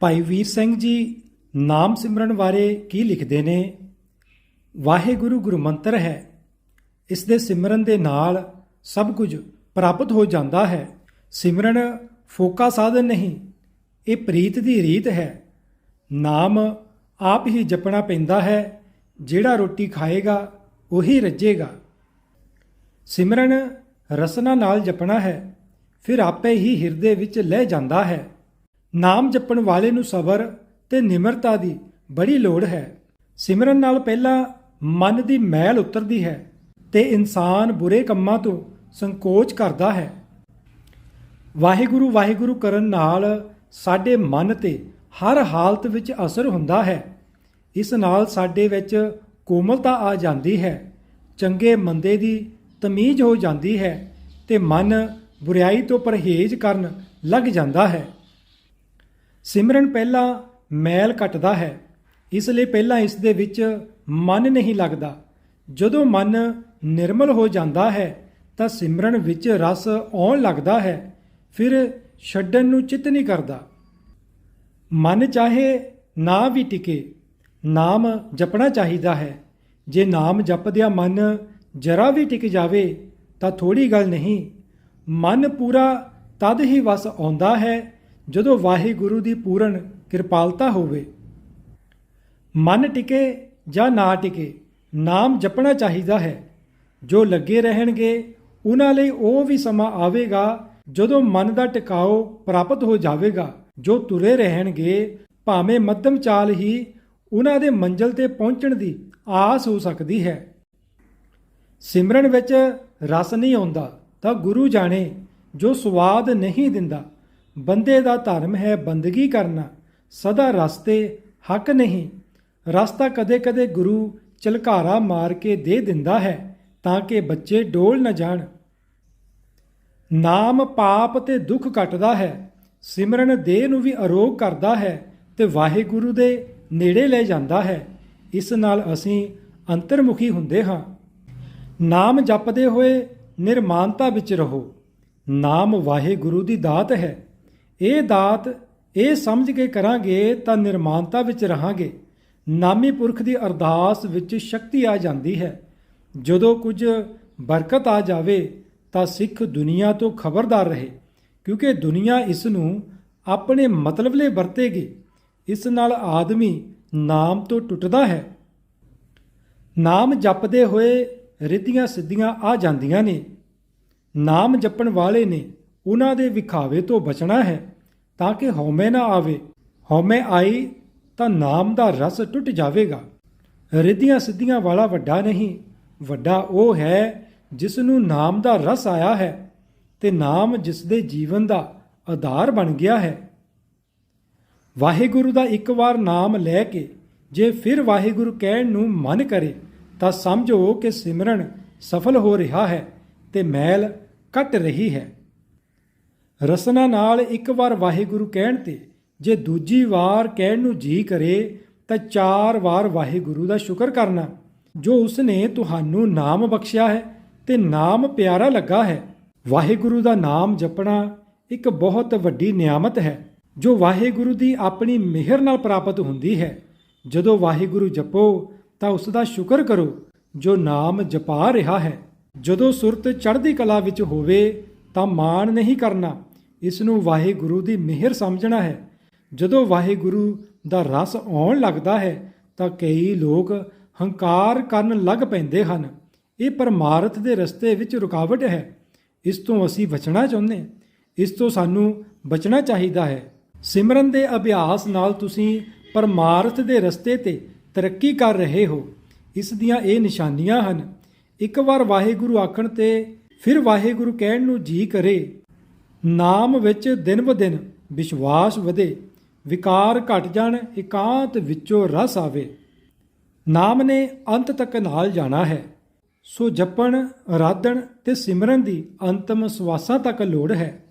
ਭਾਈ ਵੀਰ ਸਿੰਘ ਜੀ ਨਾਮ ਸਿਮਰਨ ਬਾਰੇ ਕੀ ਲਿਖਦੇ ਨੇ? ਵਾਹਿਗੁਰੂ ਗੁਰੂ ਮੰਤਰ ਹੈ। ਇਸ ਦੇ ਸਿਮਰਨ ਦੇ ਨਾਲ ਸਭ ਕੁਝ ਪ੍ਰਾਪਤ ਹੋ ਜਾਂਦਾ ਹੈ। ਸਿਮਰਨ ਫੋਕਾ ਸਾਧਨ ਨਹੀਂ, ਇਹ ਪ੍ਰੀਤ ਦੀ ਰੀਤ ਹੈ। ਨਾਮ ਆਪ ਹੀ ਜਪਣਾ ਪੈਂਦਾ ਹੈ, ਜਿਹੜਾ ਰੋਟੀ ਖਾਏਗਾ, ਉਹੀ ਰੱਜੇਗਾ। ਸਿਮਰਨ ਰਸਨਾ ਨਾਲ ਜਪਣਾ ਹੈ, ਫਿਰ ਆਪੇ ਹੀ ਹਿਰਦੇ ਵਿੱਚ ਲੈ ਜਾਂਦਾ ਹੈ। ਨਾਮ ਜਪਣ ਵਾਲੇ ਨੂੰ ਸਬਰ ਤੇ ਨਿਮਰਤਾ ਦੀ ਬੜੀ ਲੋੜ ਹੈ। ਸਿਮਰਨ ਨਾਲ ਪਹਿਲਾਂ ਮਨ ਦੀ ਮੈਲ ਉਤਰਦੀ ਹੈ ਤੇ ਇਨਸਾਨ ਬੁਰੇ ਕੰਮਾਂ ਤੋਂ ਸੰਕੋਚ ਕਰਦਾ ਹੈ। ਵਾਹਿਗੁਰੂ ਵਾਹਿਗੁਰੂ ਕਰਨ ਨਾਲ ਸਾਡੇ ਮਨ ਤੇ ਹਰ ਹਾਲਤ ਵਿੱਚ ਅਸਰ ਹੁੰਦਾ ਹੈ। ਇਸ ਨਾਲ ਸਾਡੇ ਵਿੱਚ ਕੋਮਲਤਾ ਆ ਜਾਂਦੀ ਹੈ, ਚੰਗੇ ਮੰਦੇ ਦੀ ਤਮੀਜ਼ ਹੋ ਜਾਂਦੀ ਹੈ ਤੇ ਮਨ ਬੁਰਾਈ ਤੋਂ ਪਰਹੇਜ਼ ਕਰਨ ਲੱਗ ਜਾਂਦਾ ਹੈ। ਸਿਮਰਨ ਪਹਿਲਾਂ ਮੈਲ ਕੱਟਦਾ ਹੈ, ਇਸ ਲਈ ਪਹਿਲਾਂ ਇਸ ਦੇ ਵਿੱਚ ਮਨ ਨਹੀਂ ਲੱਗਦਾ। ਜਦੋਂ ਮਨ ਨਿਰਮਲ ਹੋ ਜਾਂਦਾ ਹੈ, ਤਾਂ ਸਿਮਰਨ ਵਿੱਚ ਰਸ ਆਉਣ ਲੱਗਦਾ ਹੈ, ਫਿਰ ਛੱਡਣ ਨੂੰ ਚਿੱਤ ਨਹੀਂ ਕਰਦਾ। ਮਨ ਚਾਹੇ ਨਾ ਵੀ ਟਿਕੇ, ਨਾਮ ਜਪਣਾ ਚਾਹੀਦਾ ਹੈ। ਜੇ ਨਾਮ ਜਪਦਿਆਂ ਮਨ ਜਰਾ ਵੀ ਟਿਕ ਜਾਵੇ, ਤਾਂ ਥੋੜੀ ਗੱਲ ਨਹੀਂ। ਮਨ ਪੂਰਾ ਤਦ ਹੀ ਵਸ ਆਉਂਦਾ ਹੈ ਜਦੋਂ ਵਾਹਿਗੁਰੂ ਦੀ ਪੂਰਨ ਕਿਰਪਾਲਤਾ ਹੋਵੇ, ਮਨ ਟਿਕੇ ਜਾਂ ਨਾ ਟਿਕੇ, ਨਾਮ ਜਪਣਾ ਚਾਹੀਦਾ ਹੈ। ਜੋ ਲੱਗੇ ਰਹਿਣਗੇ, ਉਹਨਾਂ ਲਈ ਉਹ ਵੀ ਸਮਾਂ ਆਵੇਗਾ, ਜਦੋਂ ਮਨ ਦਾ ਟਿਕਾਓ ਪ੍ਰਾਪਤ ਹੋ ਜਾਵੇਗਾ। ਜੋ ਤੁਰੇ ਰਹਿਣਗੇ, ਭਾਵੇਂ ਮੱਧਮ ਚਾਲ ਹੀ, ਉਹਨਾਂ ਦੇ ਮੰਜ਼ਲ ਤੇ ਪਹੁੰਚਣ ਦੀ ਆਸ ਹੋ ਸਕਦੀ ਹੈ। ਸਿਮਰਨ ਵਿੱਚ ਰਸ ਨਹੀਂ ਆਉਂਦਾ, ਤਾਂ ਗੁਰੂ ਜਾਣੇ ਜੋ ਸਵਾਦ ਨਹੀਂ ਦਿੰਦਾ ਬੰਦੇ ਦਾ ਧਰਮ ਹੈ ਬੰਦਗੀ ਕਰਨਾ, ਸਦਾ ਰਸਤੇ ਹੱਕ ਨਹੀਂ। ਰਸਤਾ ਕਦੇ-ਕਦੇ ਗੁਰੂ ਚਲਕਾਰਾ ਮਾਰ ਕੇ ਦੇ ਦਿੰਦਾ ਹੈ ਤਾਂ ਕਿ ਬੱਚੇ ਡੋਲ ਨਾ ਜਾਣ। ਨਾਮ ਪਾਪ ਤੇ ਦੁੱਖ ਕੱਟਦਾ ਹੈ, ਸਿਮਰਨ ਦੇਹ ਨੂੰ ਵੀ ਅਰੋਗ ਕਰਦਾ ਹੈ ਤੇ ਵਾਹਿਗੁਰੂ ਦੇ ਨੇੜੇ ਲੈ ਜਾਂਦਾ ਹੈ। ਇਸ ਨਾਲ ਅਸੀਂ ਅੰਤਰਮੁਖੀ ਹੁੰਦੇ ਹਾਂ। ਨਾਮ ਜਪਦੇ ਹੋਏ ਨਿਰਮਾਨਤਾ ਵਿੱਚ ਰਹੋ। ਨਾਮ ਵਾਹਿਗੁਰੂ ਦੀ ਦਾਤ ਹੈ। ਇਹ ਦਾਤ ਇਹ ਸਮਝ ਕੇ ਕਰਾਂਗੇ ਤਾਂ ਨਿਰਮਾਨਤਾ ਵਿੱਚ ਰਹਾਂਗੇ। ਨਾਮੀ ਪੁਰਖ ਦੀ ਅਰਦਾਸ ਵਿੱਚ ਸ਼ਕਤੀ ਆ ਜਾਂਦੀ ਹੈ। ਜਦੋਂ ਕੁਝ ਬਰਕਤ ਆ ਜਾਵੇ ਤਾਂ ਸਿੱਖ ਦੁਨੀਆ ਤੋਂ ਖਬਰਦਾਰ ਰਹੇ, ਕਿਉਂਕਿ ਦੁਨੀਆ ਇਸ ਨੂੰ ਆਪਣੇ ਮਤਲਬ ਲਈ ਵਰਤੇਗੀ। ਇਸ ਨਾਲ ਆਦਮੀ ਨਾਮ ਤੋਂ ਟੁੱਟਦਾ ਹੈ। ਨਾਮ ਜਪਦੇ ਹੋਏ ਰਿੱਧੀਆਂ ਸਿੱਧੀਆਂ ਆ ਜਾਂਦੀਆਂ ਨੇ। ਨਾਮ ਜਪਣ ਵਾਲੇ ਨੇ ਉਹਨਾਂ ਦੇ ਵਿਖਾਵੇ ਤੋਂ ਬਚਣਾ ਹੈ। ਤਾਂ ਕਿ ਹਉਮੈ ਨਾ ਆਵੇ। ਹਉਮੈ ਆਈ ਤਾਂ ਨਾਮ ਦਾ ਰਸ ਟੁੱਟ ਜਾਵੇਗਾ। ਰਿੱਧੀਆਂ ਸਿੱਧੀਆਂ ਵਾਲਾ ਵੱਡਾ ਨਹੀਂ, ਵੱਡਾ ਉਹ ਹੈ ਜਿਸ ਨੂੰ ਨਾਮ ਦਾ ਰਸ ਆਇਆ ਹੈ ਤੇ ਨਾਮ ਜਿਸ ਦੇ ਜੀਵਨ ਦਾ ਆਧਾਰ ਬਣ ਗਿਆ ਹੈ। ਵਾਹਿਗੁਰੂ ਦਾ ਇੱਕ ਵਾਰ ਨਾਮ ਲੈ ਕੇ ਜੇ ਫਿਰ ਵਾਹਿਗੁਰੂ ਕਹਿਣ ਨੂੰ ਮਨ ਕਰੇ, ਤਾਂ ਸਮਝੋ ਕਿ ਸਿਮਰਨ ਸਫਲ ਹੋ ਰਿਹਾ ਹੈ ਤੇ ਮੈਲ ਕੱਟ ਰਹੀ ਹੈ। ਰਸਨਾ ਨਾਲ ਇੱਕ ਵਾਰ ਵਾਹਿਗੁਰੂ ਕਹਿਣ ਤੇ, ਜੇ ਦੂਜੀ ਵਾਰ ਕਹਿਣ ਨੂੰ ਜੀ ਕਰੇ, ਤਾਂ ਚਾਰ ਵਾਰ ਵਾਹਿਗੁਰੂ ਦਾ ਸ਼ੁਕਰ ਕਰਨਾ। ਜੋ ਉਸਨੇ ਤੁਹਾਨੂੰ ਨਾਮ ਬਖਸ਼ਿਆ ਹੈ ਤੇ ਨਾਮ ਪਿਆਰਾ ਲੱਗਾ ਹੈ, ਵਾਹਿਗੁਰੂ ਦਾ ਨਾਮ ਜਪਣਾ ਇੱਕ ਬਹੁਤ ਵੱਡੀ ਨਿਆਮਤ ਹੈ। ਜੋ ਵਾਹਿਗੁਰੂ ਦੀ ਆਪਣੀ ਮਿਹਰ ਨਾਲ ਪ੍ਰਾਪਤ ਹੁੰਦੀ ਹੈ, ਜਦੋਂ ਵਾਹਿਗੁਰੂ ਜਪੋ, ਤਾਂ ਉਸ ਦਾ ਸ਼ੁਕਰ ਕਰੋ, ਜੋ ਨਾਮ ਜਪਾ ਰਿਹਾ ਹੈ। ਜਦੋਂ ਸੁਰਤ ਚੜ੍ਹਦੀ ਕਲਾ ਵਿੱਚ ਹੋਵੇ, ਤਾਂ ਮਾਣ ਨਹੀਂ ਕਰਨਾ। ਇਸ ਨੂੰ ਵਾਹਿਗੁਰੂ ਦੀ ਮਿਹਰ ਸਮਝਣਾ ਹੈ। ਜਦੋਂ ਵਾਹਿਗੁਰੂ ਦਾ ਰਸ ਆਉਣ ਲੱਗਦਾ ਹੈ, ਤਾਂ ਕਈ ਲੋਕ ਹੰਕਾਰ ਕਰਨ ਲੱਗ ਪੈਂਦੇ ਹਨ। ਇਹ ਪਰਮਾਰਥ ਦੇ ਰਸਤੇ ਵਿੱਚ ਰੁਕਾਵਟ ਹੈ। ਇਸ ਤੋਂ ਅਸੀਂ ਬਚਣਾ ਚਾਹੁੰਦੇ ਇਸ ਤੋਂ ਸਾਨੂੰ ਬਚਣਾ ਚਾਹੀਦਾ ਹੈ। ਸਿਮਰਨ ਦੇ ਅਭਿਆਸ ਨਾਲ ਤੁਸੀਂ ਪਰਮਾਰਥ ਦੇ ਰਸਤੇ ਤੇ ਤਰੱਕੀ ਕਰ ਰਹੇ ਹੋ। ਇਸ ਦੀਆਂ ਇਹ ਨਿਸ਼ਾਨੀਆਂ ਹਨ। ਇੱਕ ਵਾਰ ਵਾਹਿਗੁਰੂ ਆਖਣ ਤੇ ਫਿਰ ਵਾਹਿਗੁਰੂ ਕਹਿਣ ਨੂੰ ਜੀ ਕਰੇ। ਨਾਮ ਵਿੱਚ ਦਿਨ ਬ ਦਿਨ ਵਿਸ਼ਵਾਸ ਵਧੇ, ਵਿਕਾਰ ਘਟ ਜਾਣ, ਇਕਾਂਤ ਵਿੱਚੋਂ ਰਸ ਆਵੇ। ਨਾਮ ਨੇ ਅੰਤ ਤੱਕ ਨਾਲ ਜਾਣਾ ਹੈ। ਸੋ ਜਪਣ ਆਰਾਧਨ ਤੇ ਸਿਮਰਨ ਦੀ ਅੰਤਮ ਸਵਾਸਾਂ ਤੱਕ ਲੋੜ ਹੈ।